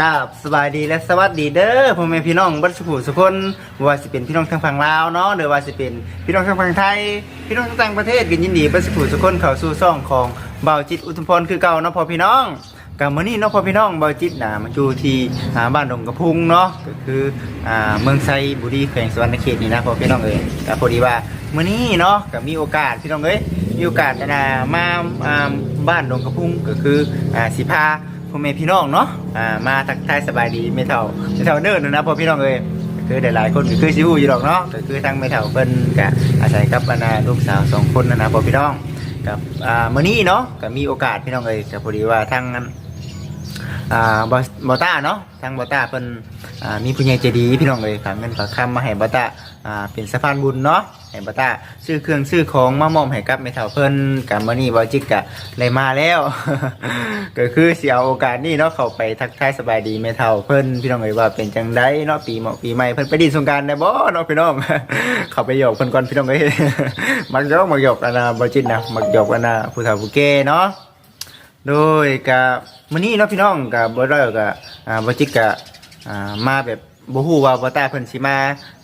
กับสบายดีและสวัสดีเด้อพ่อแม่พี่น้องบัดสุขุสุคนว่าสิเป็นพี่น้องทางฝั่งลาวเนาะหรือว่าสิเป็นพี่น้องทางฝั่งไทย พี่น้องทางต่างประเทศก็ยินดีบัดสุขุสุคนเข้าสู่ช่องของเบาจิตอุทุมพรคือเก่าเนาะพ่อพี่น้องกับมื้อนี้เนาะพ่อพี่น้องเบาจิตนะมาอยู่ที่อ่าบ้านดงกระพุงเนาะก็คืออ่าเมืองไซบุรีแขวงสวรรณเขตนี่นะพ่อพี่น้องเอ้ยก็พอดีว่ามื้อนี้เนาะก็มีโอกาสพี่น้องเอ้ยมีโอกาสนะมาอ่าบ้านดงกระพุงก็คืออ่าสิพา พ่อแม่พี่น้องเนาะอ่ามาทักทายสบายดีไม่เท่าไม่เท่าเนิ่นนะพ่อพี่น้องเอ้ยคือหลายๆคนก็คือชิวอยู่ดอกเนาะก็คือทั้งไม่เท่าเพิ่นก็อาศัยกับอนาลูกสาวสองคนนะนะพ่อพี่น้องกับอ่ามื้อนี้เนาะก็มีโอกาสพี่น้องเอ้ยก็พอดีว่าทั้ง อ่าบอบอต้าเนาะทางบอต้าเพิ่นอ่ามีผู้ใหญ่ใจดีพี่น้องเอ้ยฝากเงินฝากคำมาให้บอต้าอ่าเป็นสะพานบุญเนาะให้บอต้าซื้อเครื่องซื้อของมามอบให้กับแม่เฒ่าเพิ่นกับมื้อนี้บอจิกกะเลยมาแล้ว ก็คือสิเอาโอกาสนี้เนาะเข้าไปทักทายสบายดีแม่เฒ่าเพิ่นพี่น้องเอ้ยว่าเป็นจังไดเนาะปีเหมาะปีใหม่เพิ่นไปดินสงกรารได้บ่เนาะพี่น้อง เข้าไปหยอกเพิ่นก่อนพี่น้องเอ้ยมักหยอกมักหยอกอันน่ะบ่จิตนะมักหยอกอันน่ะผู้เฒ่าผู้แก่เนาะ โดยกับมื้อนี้เนาะพี่น้องกับบ่ได้กับอ่าบ่จิกกะอ่ามาแบบบ่ฮู้ว่าบ่ตาเพิ่นสิมา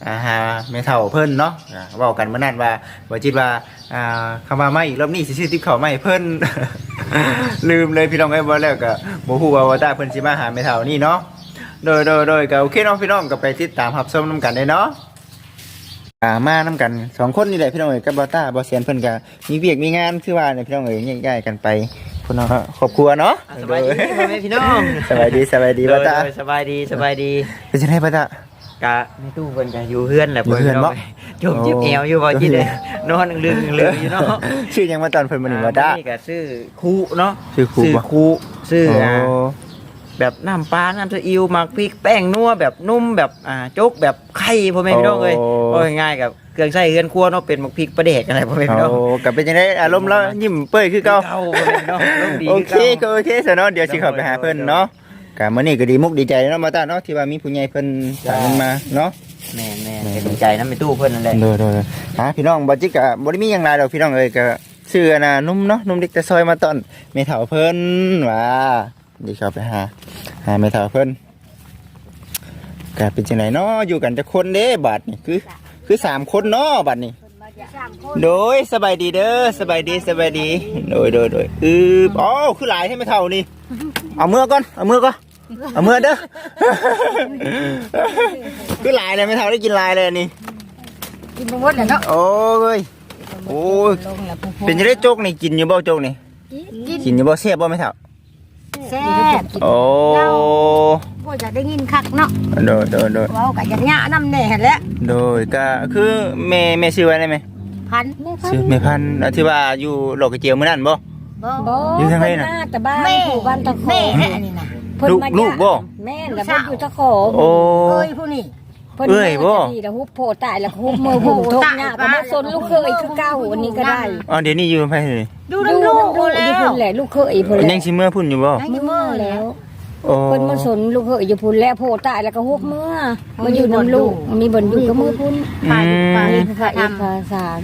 อ่าหาแม่เฒ่าเพิ่นเนาะอ่าเว้ากันเมื่อนั้นว่าบ่จิตว่าอ่าคำว่ามาอีกรอบนี้สิซื้อติ๊บข้าวมาให้เพิ่น ลืมเลยพี่น้องเอ้ยบ่แล้วก็บ่ฮู้ว่าบ่ตาเพิ่นสิมาหาแม่เฒ่านี่เนาะโดยโดยโดยก็โอเคเนาะพี่น้องก็ไปติดตามรับชมนํกันได้เนาะอ่ามานํกันสองคนนี่แหละพี่น้องเอ๋ยกับบอต้าบอเซียนเพิ่นก็มีเวียกมีงานคือว่าเนี่ยพี่น้องเอ๋ยแยๆกันไป พุ่นเนาะครอบครัวเนาะสบายดีพ่อแม่พี่น้องสบายดีสบายดีบอต้าโดยสบายดีสบายดีเป็นจังได๋บอต้ากะในตู้เพิ่นก็อยู่เฮือนแหละอยู่เฮือนบ่จมจิบแอวอยู่บ่จิเด้นอนลึงๆลึงอยู่เนาะชื่อหยังมาตอนเพิ่นมานี่บอต้านี่ก็ซื้อคูเนาะชื่อครูซื้อบ่คูซื้อโอ้อ่า แบบน้ำปลา น้ำซีอิ๊วหมักพริกแป้งนัวแบบนุ่มแบบอ่าโจ๊กแบบไข่พ่อแม่พี่น้องเอ้ยโอ้ยง่ายกับเครื่องใช้เฮือนครัวเนาะเป็นหมักพริกประเดกอะไรพ่อแม่พี่น้อง โอ้ก็เป็นจังได๋อารมณ์แล้วยิ้มเป้ยคือเก่าเก่าพ่อแม่พี่น้องอารมณ์ดีโอคือเคเก่า ก็โอเคซะเนาะเดี๋ยวสิเข้าไปหาเพิ่นเนาะก็มื้อนี้ก็ดีมุกดีใจเนาะบอต้าเนาะที่ว่ามีผู้ใหญ่เพิ่นฝากเงินมาเนาะแม่แม่ เป็นใจน้ำในตู้เพิ่นนั่นแหละเด้อเด้อฮะพี่น้องบ่จิกกะบ่ได้มีหยังหลายดอกพี่น้องเอ้ยก็ชื่ออันน่ะนุ่มเนาะนุ่มเด็กแต่ซอยมาตอนแม่เฒ่าเพิ่นว่าเดีเข้าไปหาหาแม่เฒ่าเพิ่นก็เป็นจังไดเนาะอยู่กันจักคนเด้บัดนี่คือ คือสามคนเนาะบัดนี้โดยสบายดีเด้อสบายดีสบายดี โดยโดยโดยอืออ๋อคือหลายให้แม่เฒ่านี่เอามือก่อนเอามือก่อนเอามือเด้อคือหลายเลยแม่เฒ่าได้กินหลายเลยอันนี่กินบ่หมดแล้วเนาะโอ้ยโอ้ยลงแล้วผู้เป็นจะได้โจกนี่กินอยู่บ่โจกนี่กินกินอยู่บ่เสียบบ่ไม่เท่า แซ่บกินโอ้บ่จะได้ยินคักเนาะโดยโดยโดยเว้าก็จะยะนำแน่หั่นแหละโดยก็คือแม่แม่ชื่อไว้ได้ไหมพันชื่อแม่พันธุ์อะที่ว่าอยู่โลกกระเจียวมื้อนั้นบ่บ่บ่อยู่ทางไหนน่ะเพิ่มาแต่บ้านแม่ผู้บ้านตะโขแม่แม่อันนี้น่ะเพิ่นลูกมาลูกบ่แม่นแล้วเพิ่นอยู่ตะโขโอ้เอ้ยผู้นี้เพิ่นเอ้ยบ่มาแต่ทีแล้วฮุบโพตายแล้วฮุบมือหุ่มทงหน้าก็มาซนลูกเคยคือเก่าอันนี้ก็ได้อ๋อเดี๋ยวนี้อยู่ไผเลยดูน้ำลูกดูแล้อยู่วพุ่นแหละลูกเคยพุ่นแหยัละงสิเมื่อพุ่นอยู่บ่ยังอยู่มือแล้แล้ววโอ้เพิ่นมาสนลูกเคยอยู่พุ่นแล้วโพตายแล้วก็ฮุบเมื่อมาอยู่น้ำลูกมีบ่นอยู่ก็มือพุ่น อืมพาอีกพาอีกพาสาม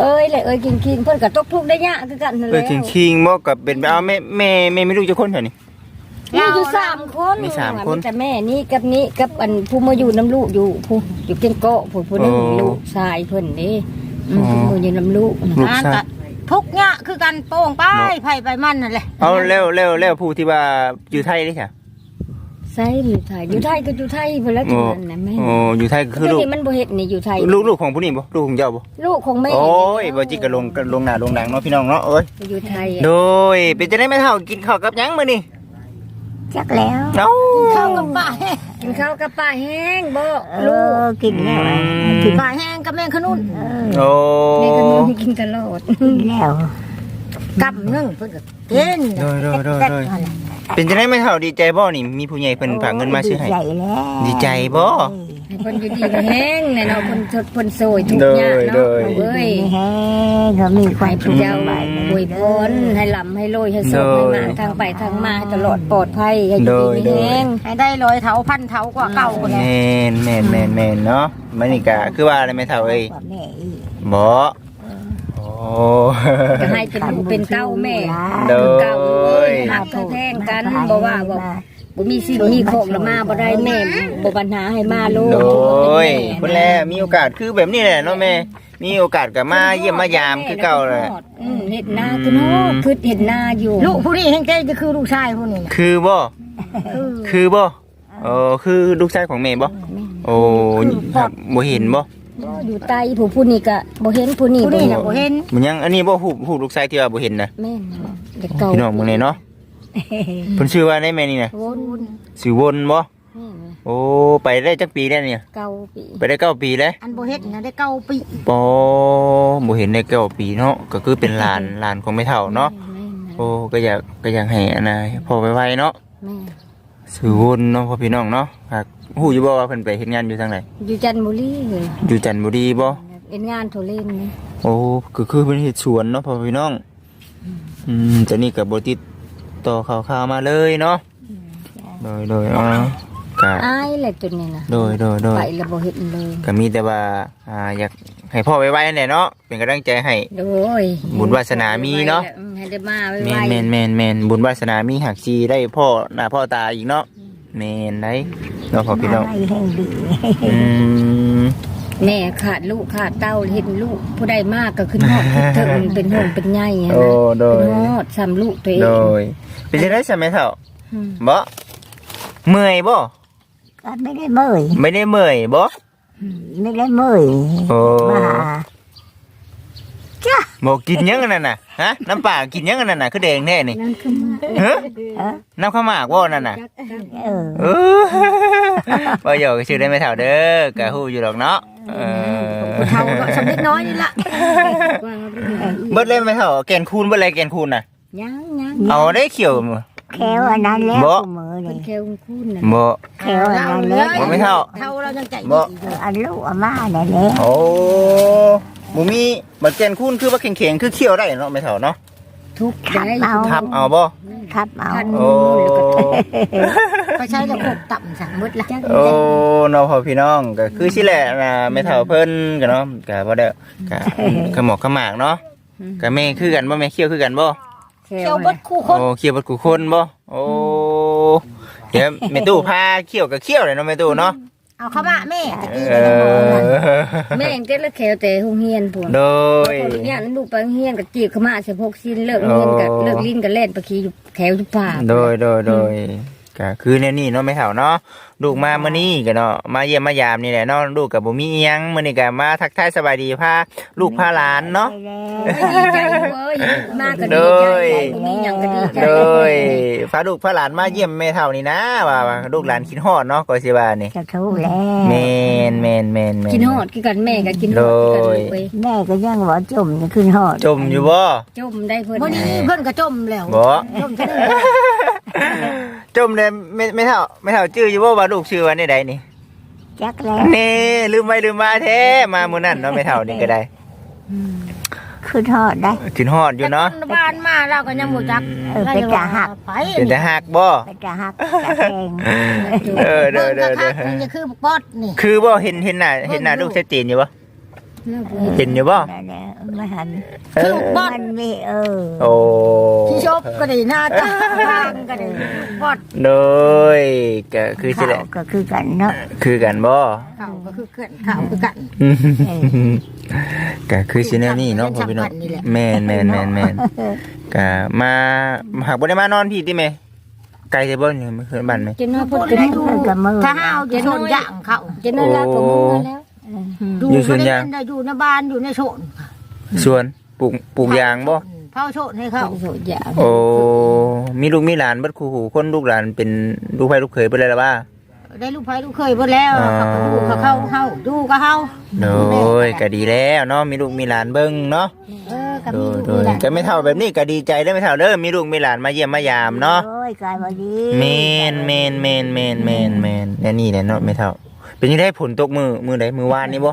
เอ้ยเลยเอ้ยกินกินเพิ่นก็ตกทุกข์ได้ยากคือกันนั่นแหเออละคิงคิงบ่กับเป็นเอาแม่แม่แม่ไม่รู้จะคนแถวนี้ มีอยู่สามคนมีสามคน แต่แม่นี่กับนี่กับอันผู้มาอยู่น้ำลูกอยู่ผู้อยู่เก่งเกาะผู้ผู้หนึงโอ้ลูกชายเพิ่นนี่อืมอ๋อ ผู้มาอยู่น้ำลูกนะลูกอ่าชายก็ทุกข์ยะคือกันโป่งไปไผไปมันนั่นแหละเอาแล้วแล้วแล้วผู้ที่ว่าอยู่ไทยได้ใช่ใช่อยู่ไทยอยู่ไทยก็อยู่ไทยเพิ่นแล้วโอ้จังนั้นนะแม่โอ้อยู่ไทยก็คือคือลูก นี่มันบ่เฮ็ดนี่อยู่ไทย ลูกลูกของผู้นี้บ่ลูกของเจ้าบ่ลูกของแม่โอ้ยบ่จิกก็ลงก็ลงหน้าลงดังเนาะพี่น้องเนาะเอ้ยอยู่ไทยโดยเป็นจะได้ไม่เท่ากินข้าวกับหยังมื้อนี่ จักแล้วเอ้าเข้ากับป้าแห้งกินข้าวกับปลาแห้งบ่ลูลูกกกินแล้วอืมกินป้าแห้งกับแม่ขนุนโอ้แม่ก็นอนกินตลอดแล้วกำนึงเพิ่นก็กินโดยโดยโดยโดยเป็นจะได้ไม่เท่าดีใจบ่นี่มีผู้ใหญ่เพิ่นฝากเงินมาซื้อให้ดีใจแล้วดีใจบ่ ให้เพิ่นอยู่ดีมีแห้งแน่เนาะเพิ่นทดเพิ่นโซยทุกอย่างโดเนาะยเอ้ยแห้งก็มีควาให้มพระเจ้าอวยพรให้ลำให้รวยให้สุขให้มาทางไปทางมาให้ตลอดปลอดภัยให้อยู่ดีมีแห้งให้ได้ร้อยเท้าพันเท้ากว่าเก่าคนแมนี้่นแม่นแม่นแม่นเนาะมันนี่ก็คือว่าอะไรไม่เท่าเอ้ยกว่าแม่อีกบ่โอ้ก็ให้เป็นลูกเป็นเต้าแม่โดยเก่าเอ้ยหักแท่งกันบ่ว่าบ่ บ่มีสิ่งมีของละมาบ่ได้แม่บ่ปัญหาให้มาโลกโดยพุ่นแลมีโอกาสคือแบบนี้แหละเนาะแม่ มีโอกาสก็มาเยี่ยมมายามคือเก่าแหละอืมเฮ็ดนาคือโนดคือเฮ็ดนาอยู่ลูกผู้นี้เห็นใจจะคือลูกชายผู้นี้นะคือบ่คือบ่เออคือลูกชายของแม่บ่โอ้ครับบ่เห็นบ่อยู่ใต้ผู้ผู้นี้ก็บ่เห็นผู้นี้ผู้นี้น่ะบ่เห็นมันยังอันนี้บ่ฮู้ฮู้ลูกชายที่ว่าบ่เห็นนะแม่นเด็กเก่าพี่น้องมึงเนี่ยเนาะ เพิ่นชื่อว่าได้แม่นี่นะวนชื่อวนบ่แม่นโอ้ไปได้จักปีแล้วเนี่ยเก่าปีไปได้เก้าปีแล้วอันบ่เฮ็ดนะได้เก้าปีปอบ่เห็นได้เก้าปีเนาะก็คือเป็นหลานหลานของแม่เฒ่าเนาะแม่นโอ้ก็อยากก็อยากให้อันน่ะพอไวๆเนาะแม่นสื่อวนเนาะพ่อพี่น้องเนาะหากฮู้อยู่บ่ว่าเพิ่นไปเฮ็ดงานอยู่ทางไหนอยู่จันทบุรีเลยอยู่จันทบุรีบ่เป็นงานโทรเล่นนี่โอ้ก็คือเพิ่นเฮ็ดสวนเนาะพ่อพี่น้องอืมแต่นี่ก็บ่ติด ต่อข่าวๆมาเลยเนาะโดยโดยอ๋อก็อายแหละจุดนี้นะโดยโดยโดยไปแล้วบ่เห็นเลยก็มีแต่ว่าอ่าอยากให้พ่อไวๆนั่นแหละเนาะเป็นกำลังใจให้โดยบุญวาสนามีเนาะอืมให้ได้มาไวแมนแมนแมนแมนบุญวาสนามีหักชีได้พ่อหน้าพ่อตาอีกเนาะแมนได้เนาะพ่อพี่น้องอะไรแห่งดีอืมๆ แม่ขาดลูกขาดเต้าเห็นลูกผู้ใดมากก็ขึ้นฮอดคิดถึงเป็นห่วงเป็นใยอะโอ้นะโดยเป็นฮอดซ้ำลูกตัวเองโดยเป็นจะได้ใช่ไหมเถ่าอืมบ่เมื่อยบ่ก็ไม่ได้เมื่อยไม่ได้เมื่อยบ่ไม่ได้เมื่อยโอ้มาหาบ่กินยังอันนั่นน่ะฮะน้ำป่ากินยังอันนั่นน่ะคือแดงแท้นี่นั่นคือมาเฮ้ยเออน้ำข้าวหมากบ่นั่นน่ะจักจักเออเออบ่อยู่ก็ชื่อได้ไหมเถ่าเด้อกะฮู้อยู่หรอกเนาะ เออผู้เฒ่าก็สำนิดน้อยนี่ละว่าเราเป็นไงเบิดเลยไหมเถ่าแกนคูณเบิดเลยแกนคูณน่ะ ยังยังเอาได้เขียวมือแขวอันนั้นแล้วบ่ มือเป็นี่นแค่อุ้งคุณน่ะบ่แขวอันนั้นแล้วบ่ไม่เท่า เท่าเรายังใจบ่อันลูกอาม่าเนี่ยแหละโอ้บ่มีบัดแกนคูณคือว่าแข็งๆคือเขียวได้เนาะไม่เท่าเนาะ ทุกข์ได้ทับเอาบ่ ทับเอาทันโอ้แล้วก็ไปใช้แล้วพวกต่ำสั่งมืดละจักโอ้เนาะพ่อพี่น้องก็คือสิแหละนะไม่เท่าเพิ่นก็เนาะก็บ่ได้ก็ขมอกขมากเนาะก็แม่คือกันบ่แม่เขียวคือกันบ่แค่เขียวบดคู่คโอ้นเขียวบัดกูคนบ่ โอ้ เดี๋ยวแม่ตู้พาเขียวก็เขียวเลยเนาะแม่ตู้เนาะ เอาเข้ามาแม่ตะกี้เอเนี่ยมันบอกนั่นอแม่งเต็ละแขวแต่โรงเรียนพุ่นโดยเนี่ยลูกไปโรงเรียนก็จีบเข้ามาสิพกซินเลิกโรงเรียนก็โอ้ เลิกลิ้นก็เล่นไปขี่อยู่แถวอยู่ป่าโดยโดยโดย ก็คือแนวนี้เนาะไม่เท่าเนาะลูกมามื้อนี้ก็เนาะมาเยี่ยมมายามนี่แหละเนาะลูกกับบ่มีอิหยังมื้อนี้ก็มาทักทายสบายดีพาลูกพาหลานเนาะไปแล้วดีใจเว้ยมากก็ดีโดใจยมีหยังก็ดีใจ โดยพาลูกพาหลานมาเยี่ยมแม่เท่านี่นะว่าว่าลูกหลานคิดฮอดเนาะก็สิว่านี่จะถูกแล้วแม่นแม่นแม่นแม่นกินฮอดคือกันแม่ก็กินฮอดคือกันโดยเว้ยแม่ก็ยังว่าจมจะขึ้นหอดจมอยู่บ่จมได้เพิ่นวันนี้เพิ่นก็จมแล้วบ่จมจะได้ จมเลยไม่ไม่เท่าไม่เท่าชื่ออยู่บ่ว่าลูกชื่อว่าได้ใดนี่จักแล้วนี่ลืมไปลืมมาแท้มามื้อนั้นเนาะไม่เท่านี่ก็ได้ขึ้นหอดได้คิดฮอดอยู่เนาะบ้านมาเราก็ยังบ่จักเออไปจ่าหักไปเป็นแต่หักบ่ไปจะหักจะแทงเออเด้อเด้อเด้อนี่จะคือป๊อดนี่คือบ่เห็นเห็นหน้าเห็นหน้าลูกชัดเจนอยู่บ่แล้ว เว้ยเห็นอยู่บ่ นั่นแหละไม่หันเอคืออป๊อดมันมีเออโอ้ที่ชบก็ได้หน้าตาก็ได้ป๊อดโดยก็คือสิแหละก็คือกันเนาะคือกันบ่เข่าก็คือเกินเข่าคือกัน ก็คือสิแนวนี้เนาะพ่อพี่น้องเป็นสำคัญนี่แหละแม่นแม่นแม่นแม่นก็มาหากบ่ได้มานอนพี่ติแม่ไกลจะบ่นี่มันคือบ้านไหม จะนอนพูเพิ่ดนก็ได้ได้ดูกับมือถ้าห้าวจะโดนย่างเขาจะนอนรับกับมึงมาแล้วดู อยู่สวนไม่ยาง ได้อยู่ในบ้านอยู่ในโซนสวนปลูกปลูกยางบ่เผาโซนให้เขาโสดยาโอ้มีลูกมีหลานเบัดคู่หูคนลูกหลานเป็นลูกไผลูกเขยไปเลยละว่าได้ลูกไผ่ลูกเคยหมดแล้วอ่าเขาก็ดูเขาเข้าเฮาดูก็เฮาโดยก็ดีแล้วเนาะมีลูกมีหลานเบิ่งเนาะเออก็โดมียลูกโดมียหลานก็ไม่เท่าแบบนี้ก็ดีใจได้อไม่เท่าเด้อมีลูกมีหลานมาเยี่ยมมายามเนาะโอ้ยกลายมาดีเมนเมนเมนเมนเมนเมนแน่นี่แหละเนาะไม่เท่า เป็นยังได้ผลตกมือมือใดมือวานนี่บ่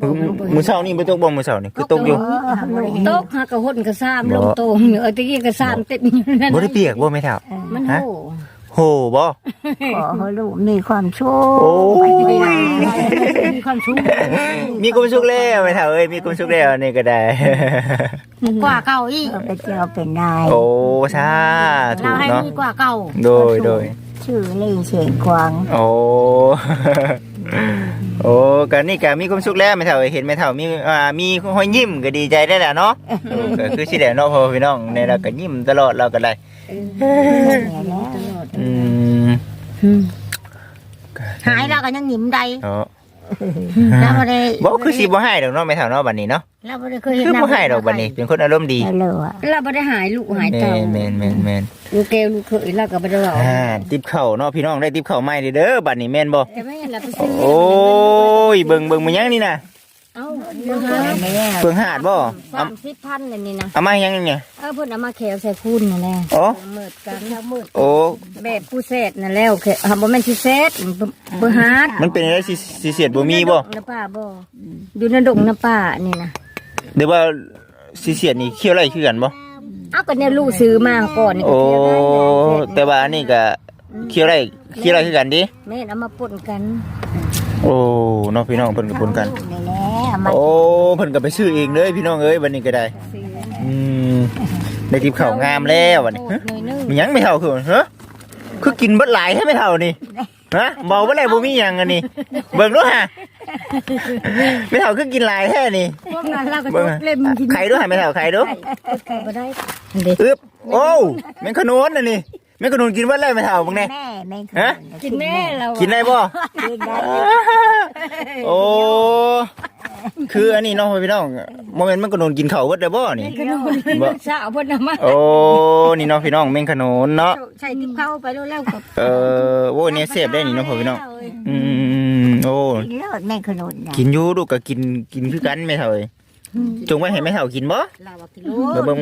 มือมือเช้านี่บ่ตกบ่มือเช้านี่คือตกอยู่เออทำบ่ได้โต๊ะหากระหดกระซ้ำลงโตงเออตะกี้กระซ้ำเต็มอยู่นั่นบ่ได้เปียกบ่ไม่เท่ามันโหโหบ่ขอให้ลูกมีความโชคโอ้ยไปไหนมีความสุขมีความสุขแล้วไม่เท่าเอ้ยมีความสุขแล้วนี่ก็ได้กว่าเก่าอีกเป็นเจ้าเป็นนายโอ้ชาถูเรากให้เนาะมีกว่าเก่าโดยโดยชื่อนี่เสียงกวาง โอ้ โอ้กันนี่ก็มีความสุขแล้วแม่เฒ่าเห็นแม่เฒ่ามีอ่ามีหอยยิ้มก็ดีใจได้แหละเนาะเออก็คือสิได้เนาะพ่อพี่น้องในเราก็ยิ้มตลอดเราก็ได้เนี่ยแหละตลอดอืมหายแล้วก็ยังหยิ้มได้เนาะ แล้วบ่ได้บ่คือสิบ่ให้ดอกเนาะแม่เฒ่าเนาะบัดนี้เนาะแล้วบ่ได้เคยเห็นคือบ่ให้ดอกบัดนี้ เป็นคนอารมณ์ดี แล้วเลยอะเราบ่ได้หายลูกหายแม่เต่านแม่นแม่นแม่นลูกแก้วลูกเขยเราก็บ่ได้เว้าอ่าติบข้าวเนาะพี่น้องได้ติบข้าวใหม่เด้อบัดนี้แม่นบ่แต่ไม่เห็นเราไปซื้อโอ้ยเบิ่งเบิ่งมันยังนี่น่ะเอ้าเดี๋ยวหาแม่เพิ่งหาดบ่สามสิบพันเลยนี่นะเอามายังเนี่ยเออเพิ่นเอามาแขวใส่คุณนั่นแหละโอ้เมิดกันแล้วมืดโอ้แบบผู้เศษนั่นแล้วแค่อ่าบ่แม่นสิเศษบ่ฮาดมันเป็นอะไรสิสิเสียดบ่มีบ่น้ำป่าบ่อยู่ในดงน้ำป่านี่นะเดี๋ยวว่าสิเสียดนี่เคี้ยวไรคือกันบ่เอาก็เนี่ยลูกซื้อมาก่อนนี่ก็โอ้เที่ยวได้เนี่ยแต่ว่าอันนี้ก็เคี้ยวไรเคี้ยวไรคือกันดิแม่นเอามาป่นกัน โอ้น้องพี่น้องเพิ่นก็ปนกันนี่แหละเอา มาโอ้เพิ่นก็ไปซื้อเองเลยพี่น้องเอ้ยวันนี้ก็ได้อืมได้ติบข้าวงามแล้ววันนี้โอ้ยหน่อยนึงมีหยังไม่เท่าคือฮะคือกินเบิดหลายให้ไม่เท่านี่ฮะเบาเบ่ได้บ่มีหยังอันนี้เบิ่งดูฮะไม่เท่าคือกินหลายแท้นี่พวกนั้นเราก็เบิ่งจกเล่มกินไข่ดูให้ไม่เท่าไข่ดูไข่บ่ได้เด็กอึ๊บโอ้แม่งขนุนน่ะนี่แม่งขนุนกินเบิดเลยไม่เท่ามึงแน่แม่แม่ฮะกินแม่เรากินได้บ่กินได้โอ้ คืออันนี้เน้องพี่น้องโมเมนต์มันขนุนกินข้าวเบิดได้บ่นี่ ขนมสาวเพิ่นเอามาโอ้นี่เน้องพี่น้องแม่งขนุนเนาะใส่ติ๊บเข้าไปแล้วแล้วก็เออโอ้เนี่ยเสพได้นี่เน้องพี่น้องอืมโอ้กินเลิศแม่ขนุนนะกินอยู่ลูกก็กินกินคือกันไม่เท่าเอ้ยจงไว้ให้แม่เท่ากินบ่ เราว่ากินลูกเดี๋ยวเบิ่ง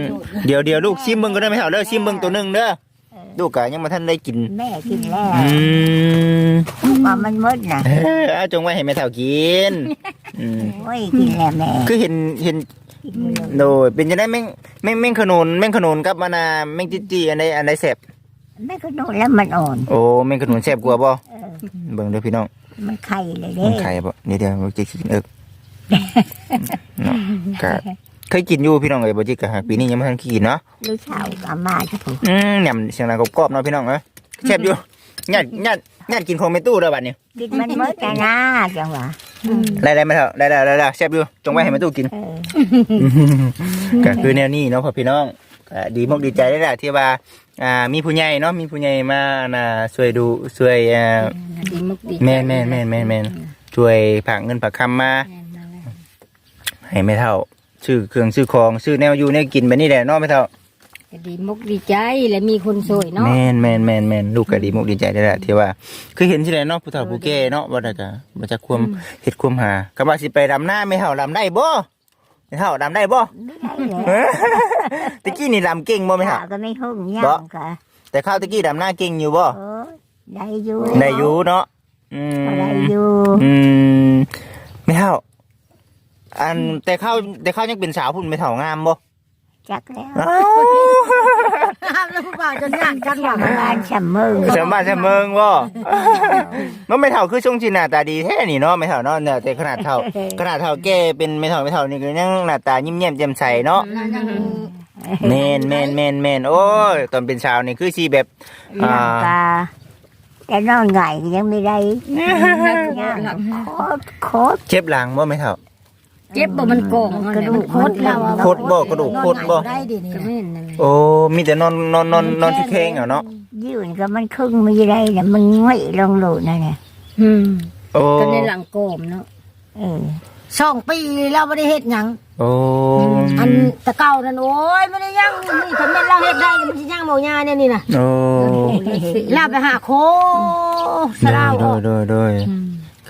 เดี๋ยวเดี๋ยวลูกชิมเบิ่งก็ได้แม่เท่าเด้อชิมเบิ่งตัวหนึงเด้อลูกก็ยังบ่ทันได้กินแม่กินแล้วอืมว่ามันหมดนะ เออเอาจงไว้ให้แม่เท่ากิน อืมโอ้ยกินแล้วแม่คือเห็นเห็นกินเลยโดยเป็นจังได๋แม่งแม่งแม่งขนุนแม่งขนุนกับมะนาวแม่งจิจี้อันใดอันใดแซ่บแม่ขนุนแล้วมันอ่อน โอ้แม่งขนุนแซ่บกว่าบ่เออ เบิ่งเด้อพี่น้องมันไข่เลยเด้มันไข่บ่เดี๋ยวเดี๋ยวบ่จิกกินเอิกเนาะก็เคยกินอยู่พี่น้องเอ้ยบ่จิกก็หากปีนี้ยังบ่ทันกินเนาะ ลูกสาวกับอามาจะผูกอืมแหนมเสียงดังกรอบๆเนาะพี่น้องเอ้ยแซ่บอยู่ญาติญาติญาติกินของแม่ตู้เด้อบัดนี้ กินมันหมดกันนะจังหวะ ได้ได้ไหมเถอะได้ได้ได้ได้แซ่บอยู่จงไว้ให้แม่ตู้กินเออก็คือแนวนี้เนาะพ่อพี่น้องก็ดีมากดีใจได้แหละที่ว่าอ่ามีผู้ใหญ่เนาะมีผู้ใหญ่มาน่ะช่วยดูช่วยอ่าดีมุกดีแม่นแม่นแม่นแม่นแม่นช่วยผากเงินผากคำมาแม่นมาแล้วให้แม่เท่าซื้อเครื่องซื้อของซื้อแนวอยู่แนวกินแบบนี้แหละเนาะแม่เท่า ก็ดีมุกดีใจและมีคนสวยเนาะ แม่นแม่นแม่นแม่นลูกก็ดีมากดีใจได้แหละที่ว่า คือเห็นที่ไหนเนาะผู้เฒ่าผู้แก่เนาะว่าได้ก็มาจากความเฮ็ดความหาก็ว่าสิไปดำหน้าแม่เท่าดำได้บ่แม่เท่าดำได้บ่ไม่ได้เลยตะกี้นี่ดำเก่งบ่แม่เท่าข้าวก็ไม่หุ่งย่างค่ะแต่ข้าวตะกี้ดำหน้าเก่งอยู่บ่เออได้อยู่ได้อยู่เนาะอืมได้อยู่อืมไม่เท่าอันแต่ข้าวแต่ข้าวยังเป็นสาวพุ่นไม่เท่างามบ่ จักแล้วอ้าวห้ามแล้วผู้บ่าวจนย่างจังหวะงานฉ่ำมือเสริมบ้านเสริมเมืองบ่น้องไม่เท่าคือช่วงจีหน้าตาดีแท้นี่เนาะไม่เท่าเนาะเนี่ยแต่ขนาดเท่าขนาดเท่าแก่เป็นไม่เท่าไม่เท่านี่ก็ยังหน้าตายิ้มแย้มแจ่มใสเนาะแม่นแม่นแม่นแม่นโอ้ยตอนเป็นสาวนี่คือสิแบบอ่าย่างกาแต่นอนไงยังไม่ได้ย่างโคตรโคตรเจ็บหลังบ่ไม่เท่า เจ็บบ่มันโกงกระดูกโคตรเราอะโคตรบ่กระดูกโคตรบ่ได้ดินี่ก็ไม่เห็นนั่นแหละโอ้มีแต่นอนนอนนอนนอนที่แข้งเอาเนาะยืนก็มันครึ่งไม่ได้เนี่ยมันง่อยลงโหลดนั่นแหละอืมโอ้ก็ในหลังโกมเนาะเออสองปีเราไม่ได้เฮ็ดหยัง โอ้อันตะเก่านั่นโอ้ยไม่ได้ยังนี่ถ้าแม่นเราเฮ็ดได้มันสิยังเมายาเนี่ยนี่น่ะโอ้ลาไปหาโคสลาวโดยโดยโดย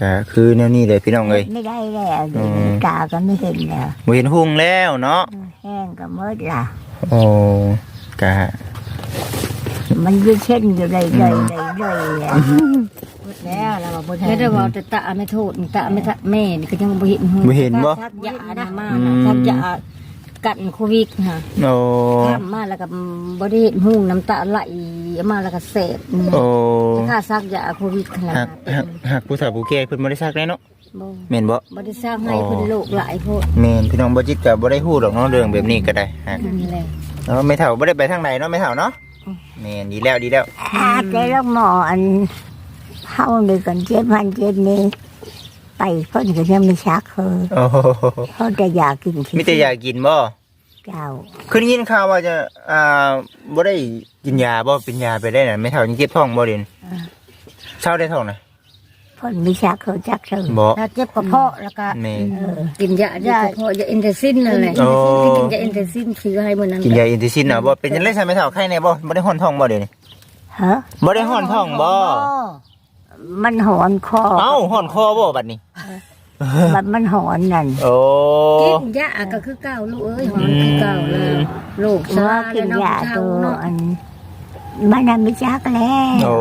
ก็คือแนวนี้เลยพี่น้องเอ้ยไม่ได้แล้วเดี๋ยวอืมกาก็ไม่เห็นแล้วบ่เห็นหุ่งแล้วเนาะแห้งก็หมดล่ะโอ้กะมันยืดเช่นอยู่เลยเลยเลยเลยอะแล้วเราบอกบ่ได้ว่าแต่ตาไม่โทษตาไม่ทะแม่นี่ก็ยังบ่เห็นหูบ่เห็นบ่ทักยานะมาอืมทักยากันโควิดค่ะโอ้ทำมาแล้วก็บ่ได้เห็นหูน้ำตาไหล มาแล้วก็เสพโอ้ค่าซักยาโควิดขนาดหักหักหักผู้สาวผู้แก่เพิ่นบ่ได้ซักได้เนาะบ่แม่นบ่ บ่ได้สร้างให้เพิ่นโลกหลายโพดแม่นพี่น้องบ่จิตก็บ่ได้ฮู้ดอกเนาะเรื่องแบบนี้ก็ได้ฮะนี่แหละ เนาะไม่เฒ่าบ่ได้ไปทางใดเนาะไม่เฒ่าเนาะคแม่นดีแล้วดีแล้ว อาแต่ละหมออันเฮานี่กันเจ็บพันเจ็บนี่ไปเพิ่นก็ยังไม่ชักเคยโอ้โหเขาจะอยากกินขี้มีแต่อยากกินบ่ เจ้าคือได้ยินข่าวว่าจะอ่าบ่ได้กินยาบ่เป็นยาไปได้น่ะไม่เท่ายังเจ็บท้องบ่เด่นเช้าได้ท้องน่ะเพิ่นไม่ชักเขาจักเชิงบ่ ถ้าเจ็บกระเพาะแล้วก็แม่ เออ กินยาดีกระเพาะยาอินเทอร์ซินนั่นแหละโอ้ที่กินยาอินเทอร์ซินซื้อให้มื้อนั้นกินยาอินทิซินน่ะบ่เป็นจังได๋ใช่ไม่เท่าไข้แน่บ่บ่ได้ฮ้อนท้องบ่เดี๋ยวนี้ฮะ บ่ได้ฮ้อนท้องบ่มันหอนคอเอ้าฮ้อนคอบ่บัดนี้ มันมันหอนนั่นโอ้กินยาก็คือเก่าลูกเอ้ยหอมคือเก่าแล้วโรคชว่ารากินแล้วยาเนาะตัวเนาะอันมันน่ะไม่จักแล้วโอ้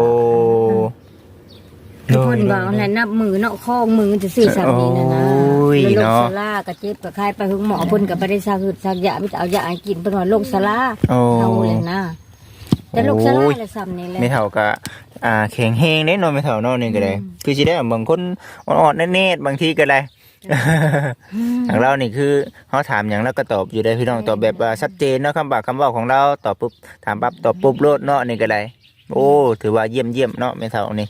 คือเพิ่นว่าแหละนับมือเนาะข้อมือจะซื้อสามีนั่นนะโอ้ยแล้วโรคเนาะชราก็เจ็บก็คายไปหึงหมอเพิ่นก็บ่ได้ซักหืดซักยามีแต่เอายาให้กินเพิ่นว่าโรคชราโอ้เอาเลยนะแต่โรคชราโอ้ยละซ้ำนี่แหละไม่เท่าก็ อ่าแข็งแฮงเด้เนาะไม่เท่าเนาะนี่ก็ได้ คือสิได้บางคนอ่อนๆแน่ๆบางทีก็ได้ทางเรานี่คือเขาถามอย่างแล้วก็ตอบอยู่ได้พี่น้องตอบแบบว่าชัดเจนเนาะคำบากคำเว่าของเราตอบปุ๊บถามปั๊บตอบปุ๊บโลดเนาะนี่ก็ได้โอ้ ถือว่าเยี่ยมเยี่ยมเนาะไม่เท่านี่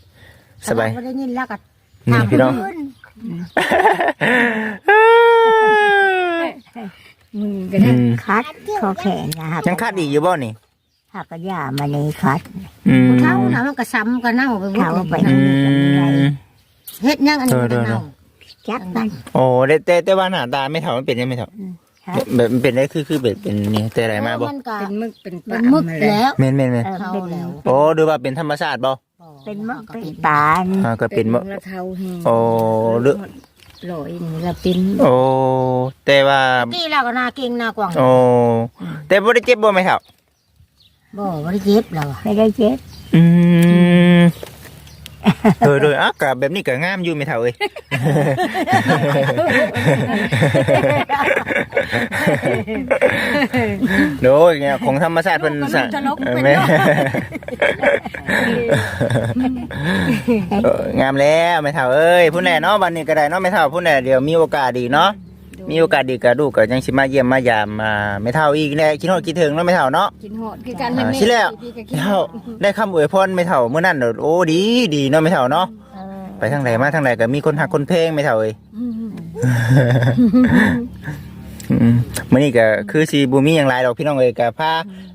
สบายบ่ได้ยินแล้วก็นี่พี่น้องมึงก็อืได้มคัดคอแขนนะครับยังคาดอีกอยู่บ่นี่ หักกระยามาในคัดอืมเท่านะมันก็ซ้ำก็เน่าไปหมดเท่าไปอืมเฮ็ดยังอันนี้มันก็เออเน่าจักมันโอ้แต่แต่แต่ว่าหน้าตาไม่เท่ามันเป็นยังไม่เท่าฮะแบบมันเป็นได้คือคือแบบเป็นนี่แต่อะไรมาบ่นก็เป็นมึกเป็นเป็นมึกแล้ว แม่นแม่นแม่นเออเป็นโอ้ดูว่าเป็นธรรมชาติบ่เป็นมะเป็นปานอ่าก็เป็นบ่ ละเท่าแห้งโอ้หรือลอยนี่ละเป็นโอ้แต่ว่านี่เราก็น่าเก่งน่ากว่างโอ้แต่บ่ได้เจ็บบ่ไม่เท่า บ่บ่ได้เจ็บเราไม่ได้เจ็บอืมโดยโดยอะกับแบบนี้ก็งามอยู่ไม่เท่าเอ้ยโดยเนี่ยของธรรมชาติเป็นสะเออแม่เอองามแล้วไม่เท่าเอ้ยพูดแน่เนาะวันนี้ก็ได้เนาะไม่เท่าพูดแน่เดี๋ยวมีโอกาสดีเนาะ มีโอกาสดีกับลูกก็ยังสิมาเยี่ยมมายามมาไม่เท่าอีกแน่คิดฮอดคิดถึงเนาะไม่เท่าเนาะ กินหอดคือกันอ่าแม่ชิแล้ว พี่ก็กินเท่าได้คำอวยพรไม่เท่าเมื่อนั้นเด้อโอ้ดีดีเนาะไม่เท่าเนาะเออไปทางไหนมาทางไหนก็มีคนหักคนเพลงไม่เท่าเอ้ย อืมอืมมื้อนี้ก็คือสิบ่มีหยังหลายดอกพี่น้องเอ้ยก็พา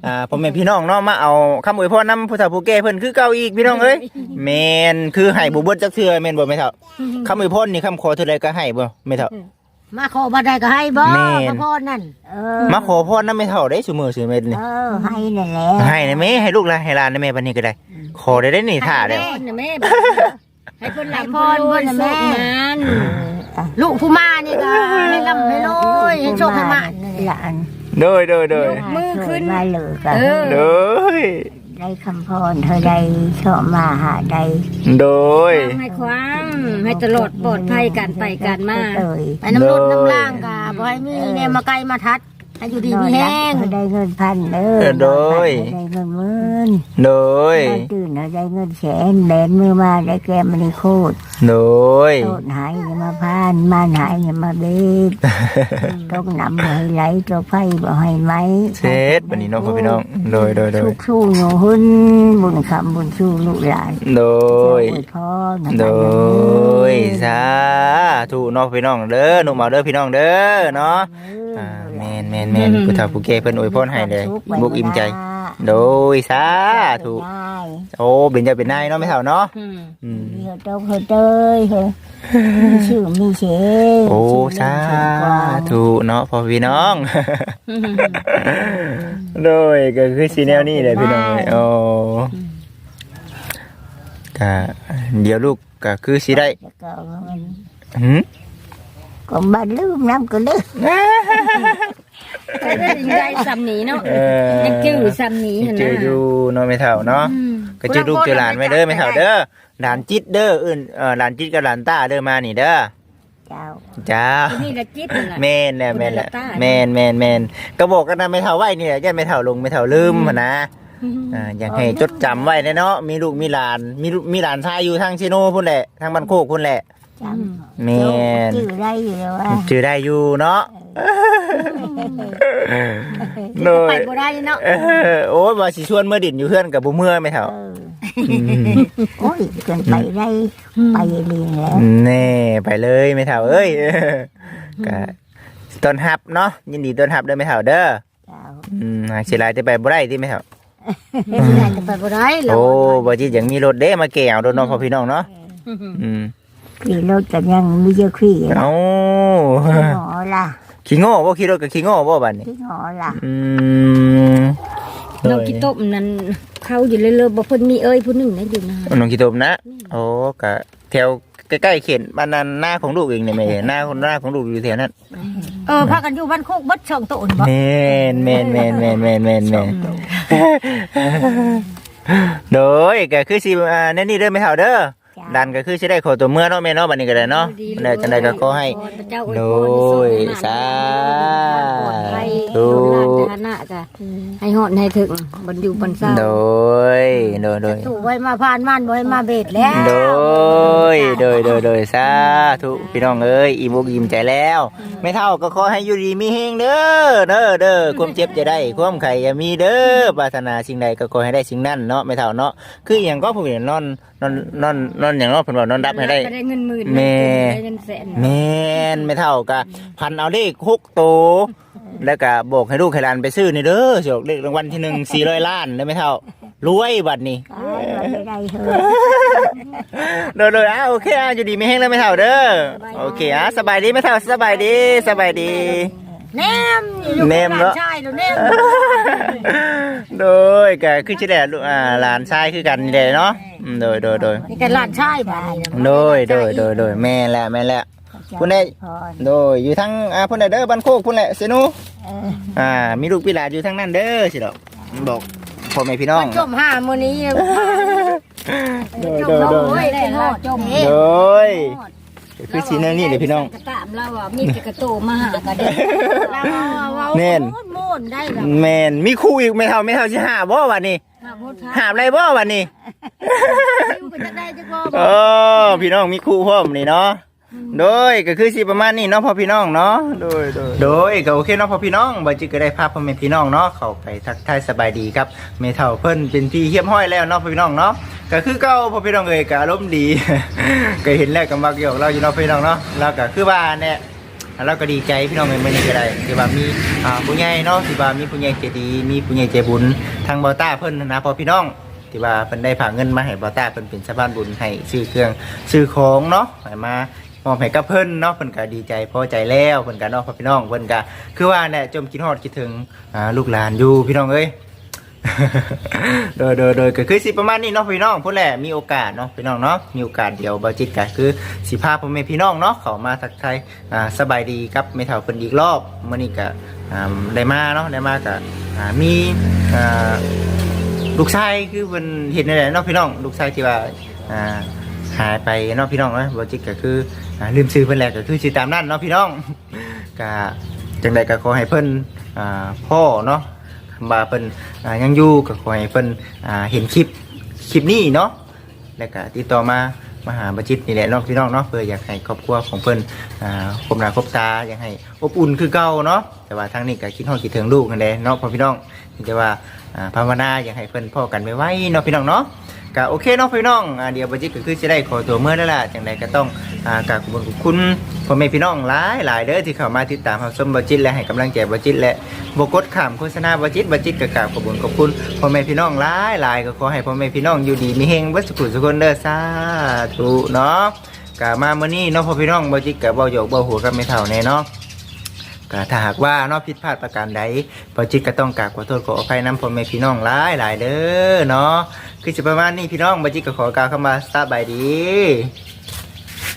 อ่าพ่อแม่พี่น้องเนาะมาเอาคำอวยพรนำผู้เฒ่าผู้แก่เพิ่นคือเก่าอีกพี่น้องเอ้ยแม่นคือให้บ่เบิดจักเทื่อแม่นบ่แม่เฒ่าคำอวยพรนี่คำขอเท่าใดก็ให้บ่แม่เฒ่า มาขอบ่ได้ก็ให้บ่แม่นพระพรนั่นเออมาขอพรนำแม่เฒ่าได้ซุมื้อซุเม็ดนี่เออให้นั่นแหละให้นะแม่ให้ลูกหลานให้หลานนะแม่บัดนี้ก็ได้ ขอได้ได้นี่ท่าแล้วให้แม่ให้เพิ่นหลับพรเพิ่นแม่นลูกผู้มานี่ก็ให้ร่ำให้รวยให้โชคให้มานหลานโดยโดยโดยมือขึ้นมาเหลือกันเออ โดยได้คำพรเธอได้ชอบมาหาได้โดย ให้ความให้ตลอดปลอดภัยการไปการมาเลยไปน้ำรถน้ำล่างกะบ่ให้มีเนี่ยมาไกลมาทัด ให้อยู่ดีมีแห้งเธอได้เงินพันเด้อเออโดยเธอได้เงินหมื่นโดยตอนตื่นเราได้เงินแสนแบนมือมาได้แก้มมันโคตรโดยโทษหายอย่ามาพานมานหายอย่ามาเบ็ดตกน้ำบ่ให้ไหลตกไฟบ่ให้ไหมเช็ดบัดนี้เน้องพ่อพี่น้องโดยโดยโดทุยกสู้หนูหุ่นบุญคำบุญสู้ลูกหลานโดยอวยพรนะโดคะยสาธุเน้องพี่น้องเด้อหนุ่มเอาเด้อพี่น้องเด้อเนาะ อ่าแม่นแม่นแม่นผู้เฒ่าผู้แก่เพิ่นอวยพรให้เลยบุกอิ่มใจ โดยสาธุได้โอ้เป็นจะเป็นนายเนาะไม่เฒ่าเนาะอืมอืมเดี๋ยวเจ้าเฮ้ยเต้ยเฮ้ยมีชื่อมีเชงโอ้ชื่สามีชื่อกวางธุเนาะพ่อพี่น้องโดยก็คือสีแนวนี้เลยพี่น้องเอ้ยโอ้ก็เดี๋ยวลูกก็คือสิได้แล้วก็มันหืม ก็บ้านลืมน้ำก็ลืมใครได้ยินได้ซ้ำนี้เนาะเออยังจื้อซ้ำนี้หั่นจื้นะออยู่เนาะไม่เท่าเนาะ อืมก็จื้อลูกจื้อหลานไว้เด้อไม่เท่าเด้อ หลานจิตเด้ออื่นเออหลานจิตกับหลานตาเด้อมานี่เด้อ เจ้าจ้านี่ละจิตนั่นล่ะ แม่นแหละแม่นแหละคนละตาแม่นแม่นแม่นก็บอกกันนะไม่เท่าไว้นี่แหละอย่าไม่เท่าลงไม่เท่าลืมหั้นนะอ่าอยากให้จดจำไว้แน่เนาะมีลูกมีหลานมีลูกมีหลานชายอยู่ทางชิโน่พุ่นแหละทางบ้านโคกพุ่นแหละ จำแม่นชื่อได้อยู่แล้วว่าชื่อได้อยู่เนาะโดไปยบ่ได้เนาะเออโอ้ยว่าสิชวนเมื่อดินอยู่เพื่อนกับบ่เมื่อไม่เท่าเออโอ้ยเกินไปได้ไปเรียนแล้วแน่ไปเลยไม่เท่าเอ้ยเออก็ต้นฮับเนาะยินดีต้นฮับเด้อไม่เท่าเด้อเจ้าอืมหากสิหลายจะไปบ่ได้ที่ไม่เท่าสิได้จะไปบ่ได้เราโอ้บ่จิยังมีรถเด้มาแก่เอาโดนน้องพ่อพี่น้องเนาะอืม ขี่รถกันยังไม่เจอขี่เอ้าหงอล่ะขี้โง่บ่ขี่รถกับขี้โง่บ่บัดนี้ที่หงอล่ะอืมน้องกิโตบนั้นเขาอยู่เลยๆบ่เพิ่นมีเอ้ยผู้หนึงนะอยู่นะน้องขี้ตมนะ โอ้กะแถวใกล้ๆเขตบ้านนั้นหน้าของลูกเองเนี่ยแม่หน้าของหน้าของลูกอยู่แถวนั้นเออพากันอยู่บ้านโคกบัดช่องโตนบ่แม่นแม่นแม่นแม่นแม่นแม่นแม่นโดยก็คือสิอ่าแน่นี่เด้อไม่เท่าเด้อจ้า ดันก็คือสิได้ขอตัวเมื่อเนาะแม่เนาะบัดนี้ก็ได้เนาะได้จังได๋ก็ขอให้โดยสาธุธุฐานะจ้ะให้ฮอดให้ถึงบ่อยู่บนเศร้าโดยโดยโดยถูกไว้มาผ่านม่านบ่ให้มาเบ็ดแล้วโดยโดยโดยโดยสาธุพี่น้องเอ้ยอิ่มอกอิ่มใจแล้วไม่เท่าก็ขอให้อยู่ดีมีเฮงเด้อเด้อเด้อความเจ็บจะได้ความไข่อย่ามีเด้อปรารถนาสิ่งใดก็ขอให้ได้สิ่งนั้นเนาะไม่เท่าเนาะคืออย่างก็ผมเห็นนอน นอนนอนนอนอย่างเนาะเพิ่นบอกนอนรับให้ได้ก็ได้เงินหมื่นแม่ ได้เงินแสนแม่นไม่เท่ากะพันเอาเลขหกโตวแล้วก็บอกให้ลูกให้หลานไปซื้อนี่เด้อเสียเลขรางวัลที่หนึ่งสี่ร้อยล้านได้ไหมเท่ารวยบัดนี้ ตายไปได้เถอะโดยโดยอะโอเคอะอยู่ดีไม่แห้งแล้วไม่เท่าเด้อโอเคอะสบายดีไม่เท่าสบายดีสบายดี แนมอยู่แนมเนอะ ใช่แล้วแนมโดยก็คือชิแดลูกอ่าหลานชายคือกันนี่แหละเนาะอืมโดยโดยโดยนี่ก็หลานชายบ่นี่นะโดยโดยโดยโดยแม่แหละแม่แหละคุณได้พรโดยอยู่ทั้งอ่าพุ่นน่ะเด้อบ้านโคกพุ่นแหละเสยหนูเอออ่า มีลูกพี่หลานอยู่ทั้งนั้นเด้อสิดอกบอกพ่อแม่พี่น้อง จมห้ามื้อนี้โดยจโดมยโดโอ้ยยได้ฮอดจมเอง โดย คือสีนั่นนี่เลยพี่น้องกระตามเราอะมีแต่กระโตมาหากันเด้เราเว้าแน่นโม่นๆได้แล้วแมนมีคู่อีกไม่เท่าไม่เท่าสิหาบ่วันนี้หาบ่ทันหาอะไรบ่วันนี้อยู่ก็จะได้จักบ่เออพี่น้องมีคู่พร้อมนี่เนาะ โดยก็คือสิประมาณนี้เนาะพ่อพี่น้องเนาะโดยโดยโดยก็โอเคเนาะพ่อพี่น้องบัดจิก็ได้พาพพ่อแม่พี่น้องเนาะเข้าไปทักทายสบายดีครับเมท่าเพิ่นเป็นที่เฮียบห้อยแล้วเนาะพ่อพี่น้องเนาะก็คือเก่าพ่อพี่น้องเอยก็อารมณ์ดีก็เห็นแล้วก็มักหยอกเราอยู่เนาะพี่น้องเนาะแล้วก็คือว่าเนี่ยเราก็ดีใจพี่น้องเอ้ยมื้อนี้ก็ได้ที่ว่ามีผู้ใหญ่เนาะที่ว่ามีผู้ใหญ่ใจดีมีผู้ใหญ่ใจบุญทางบาต้าเพิ่นนะพอพี่น้องที่ว่าเพิ่นได้ฝาเงินมาให้บาต้าเพิ่นเป็นสะพานบุญให้ซื้อเครื่องซื้อของเนาะให้มา มอบให้กับเพิ่นเนาะเพิ่นก็ดีใจพอใจแล้วเพิ่นก็เนาะพ่อพี่น้องเพิ่นก็คือว่าเนี่ยจมคิดฮอดคิดถึงอ่าลูกหลานอยู่พี่น้องเอ้ยโดยโดยโดยก็คือสิประมาณนี้เนาะพี่น้องพูดแหละมีโอกาสเนาะพี่น้องเนาะมีโอกาสเดียวบาจิตก็คือสิพาพ่อแม่พี่น้องเนาะเขามาทักทายอ่าสบายดีครับไม่เท่าเพิ่นอีกรอบมื้อนี้ก็อ่าได้มาเนาะได้มาก็อ่ามีอ่าลูกชายคือเพิ่นเห็นนั่นแหละเนาะพี่น้อง ลูกชายที่ว่าอ่าหายไปเนาะพี่น้องเนาะบาจิตก็คือ อ่าลืมชื่อเพิ่นแหละก็คือสิตามนั้นเนาะพี่น้อง ก็จังใดก็ขอให้เพิ่นอ่าพ่อเนาะมาเพิ่นอ่ายังอยู่ก็ขอให้เพิ่นอ่าเห็นคลิปคลิปนี้เนาะแล้วก็ติดต่อมามาหาบัจิตนี่แหละเน้องพี่น้องเนาะเพื่ออยากให้ครอบครัวของเพิ่นอ่าคบหน้าคบตาอยากให้อบอุ่นคือเก่าเนาะแต่ว่าทางนี้ก็คิดฮอดคิดถึงลูกกันแหละเนาะพ่อพี่น้องแต่ว่าอ่าภาวนาอยากให้เพิ่นพ่อกันไว้ๆเนาะพี่น้องเนาะ ก็โอเคเนาะพี่น้องอ่าเดี๋ยวบัจิตก็คือจะได้ขอตัวเมื่อแล้วล่ะจังใดก็ต้องอ่ากราบขอบคุณขอบคุณพ่อแม่พี่น้องหลายหลายเด้อที่เข้ามาติดตามรับชมบัจิตและให้กำลังใจบัจิตและบกดขามโฆษณาบจิตบจิตกะกราบขอบคุญขอบคุณพ่อแม่พี่น้องหลายหลายก็ขอให้พ่อแม่พี่น้องอยู่ดีมีเฮงวัสุขุสุคนเด้อสาธุเนาะกะมาเมื่อนี้เนาะพ่อพี่น้องบจิตกะเบาหยอกเบาหัวกันไม่เท่าแน่เนาะ ก็ถ้าหากว่านอกผิดพลาดประการใดบจิตก็ต้องกราบขอโทษขออภัยน้ำพ่อแม่พี่น้องหลายหลายเด้อเนาะคือจะประมาณนี้พี่น้องบจิตก็ขอกล่าวคำว่าสบายดี